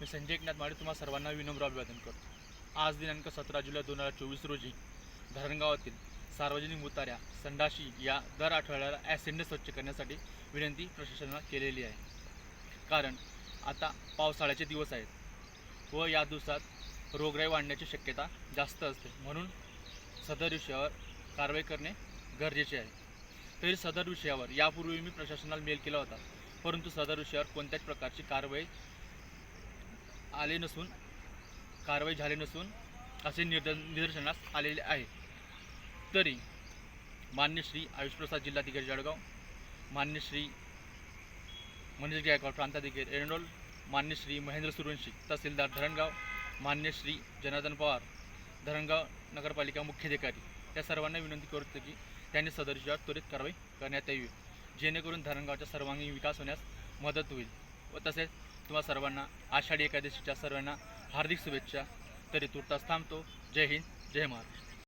मी संजय एकनाथ माडे तुम्हाला सर्वांना विनम्र अभिवादन करतो. आज दिनांक सतरा जुलै दोन हजार चोवीस रोजी धरणगावातील सार्वजनिक मुताऱ्या संडाशी या दर आठवड्याला ॲसेंड स्वच्छ करण्यासाठी विनंती प्रशासनाला केलेली आहे. कारण आता पावसाळ्याचे दिवस आहेत व या दिवसात रोगराई वाढण्याची शक्यता जास्त असते. म्हणून सदर विषयावर कारवाई करणे गरजेचे आहे. तरी सदर विषयावर यापूर्वी मी प्रशासनाला मेल केला होता. परंतु सदर विषयावर कोणत्याच प्रकारची कारवाई आले नसून कारवाई झाली नसून असे निर्द निदर्शनास आलेले आहे. तरी मान्य श्री आयुषप्रसाद जिल्हाधिकारी जळगाव मान्य श्री मनीष गायकवाड प्रांताधिकारी एरंडोल मान्य श्री महेंद्र सुरवंशी तहसीलदार धरणगाव मान्य श्री जनार्दन पवार धरणगाव नगरपालिका मुख्याधिकारी या सर्वांना विनंती करतो की त्यांनी सदरच्या त्वरित कारवाई करण्यात यावी. जेणेकरून धरणगावचा सर्वांगीण विकास होण्यास मदत होईल व तसेच तुम्हा सर्वांना आषाढी एकादशीच्या सर्वांना हार्दिक शुभेच्छा. तरी तुर्तास थांबतो. जय हिंद जय महाराष्ट्र.